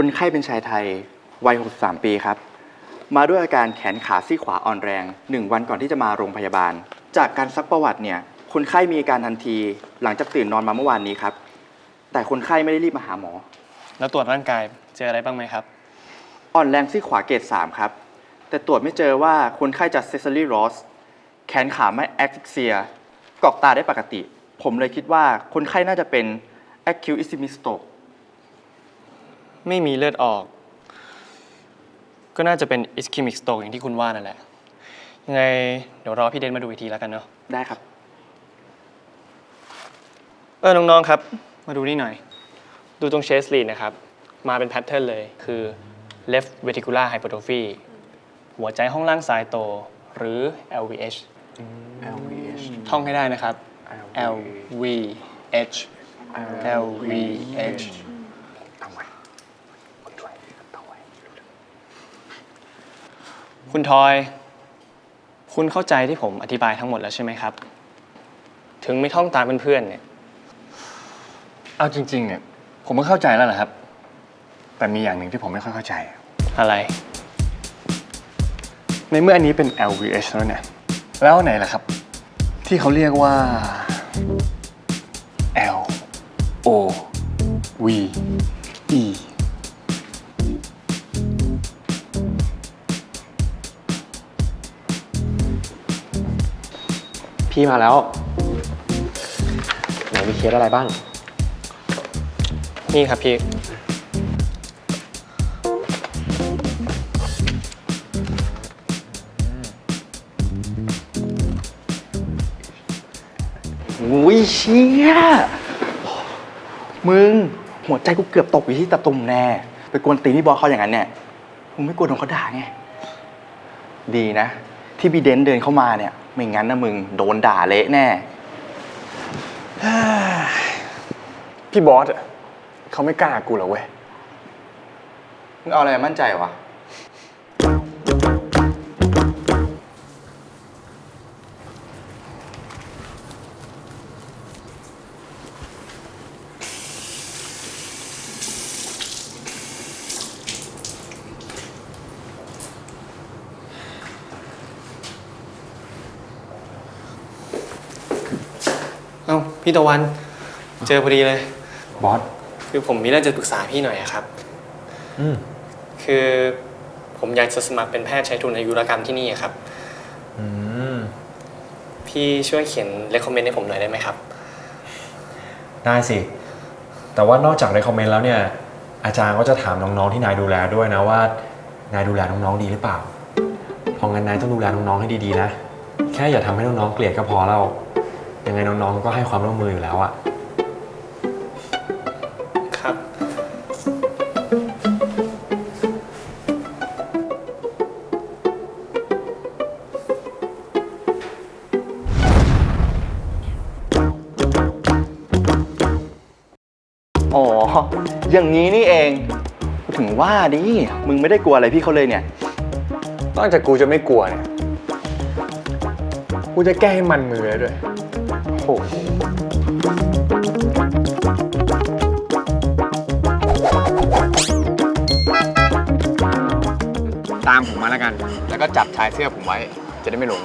คนไข้เป็นชายไทย วัย 63 ปีครับ มาด้วยอาการแขนขาซี่ขวาอ่อนแรง 1 วันก่อนที่จะมาโรงพยาบาล จากการซักประวัติเนี่ย คนไข้มีอาการทันที หลังจากตื่นนอนมาเมื่อวานนี้ครับ แต่คนไข้ไม่ได้รีบมาหาหมอ แล้วตรวจร่างกายเจออะไรบ้างไหมครับ อ่อนแรงซี่ขวาเกรด3ครับ แต่ตรวจไม่เจอว่าคนไข้จะเซซ a รี y รอสแขนขาไม่แอคฟิเซียกรอกตาได้ปกติ ผมเลยคิดว่าคนไข้น่าจะเป็น acute ischemic stroke ไม่มีเลือดออก ก็น่าจะเป็น ischemic stroke อย่างที่คุณว่านั่นแหละ ยังไงเดี๋ยวรอพี่เดนมาดูอีกทีแล้วกันเนาะ ได้ครับ เออ น้อง ๆ ครับ มาดูนี่หน่อย ดูตรงเชสลีดนะครับ มาเป็นแพทเทิร์นเลย คือ left ventricular hypertrophy หัวใจห้องล่างซ้ายโต หรือ LVH LVH ท่องให้ได้นะครับ LVH LVH คุณทอย คุณเข้าใจที่ผมอธิบายทั้งหมดแล้วใช่ไหมครับ ถึงไม่ท่องตามเพื่อนๆเนี่ย เอาจริง ๆ เนี่ย ผมก็เข้าใจแล้วแหละครับ แต่มีอย่างหนึ่งที่ผมไม่ค่อยเข้าใจ อะไร ในเมื่ออันนี้เป็น LVH แล้วเนี่ย แล้วไหนล่ะครับ ที่เขาเรียกว่า L O V E พี่มาแล้ว ไหนมีเคสอะไรบ้าง นี่ครับพี่ อุ้ยเชี่ยมึง หัวใจกูเกือบตกอยู่ที่ตะตุ่มแน่ ไปกวนตีนพี่บอสเขาอย่างนั้นเนี่ย มึงไม่กลัวโดนเขาด่าไง ดีนะ ที่บีเดนเดินเข้ามาเนี่ย ไม่งั้นนะมึงโดนด่าเละแน่ พี่บอสอะเขาไม่กล้ากูหรอกเว้ย มึงเอาอะไรมามั่นใจวะ พี่ตะวัน เจอพอดีเลย บอส คือผมมีเรื่องจะปรึกษาพี่หน่อยอะครับ อืม คือผมอยากจะสมัครเป็นแพทย์ใช้ทุนอายุรกรรมที่นี่อะครับ อืม พี่ช่วยเขียน recommend ให้ผมหน่อยได้ไหมครับ ได้สิ แต่ว่านอกจาก recommend แล้วเนี่ย อาจารย์ก็จะถามน้องๆที่นายดูแลด้วยนะว่า นายดูแลน้องๆดีหรือเปล่าเพราะงั้นนายต้องดูแลน้องๆให้ดีๆนะ แค่อย่าทำให้น้องๆเกลียดก็พอแล้ว ยังไงน้องๆ ก็ให้ความร่วมมืออยู่แล้วอะครับ อ๋อ อย่างนี้นี่เอง ถึงว่าดิ มึงไม่ได้กลัวอะไรพี่เขาเลยเนี่ย นอกจากกูจะไม่กลัวเนี่ย กูจะแก้ให้มันมือเลยด้วย โอ้ตามผมมาแล้วกัน แล้วก็จับชายเสื้อผมไว้ จะได้ไม่หลง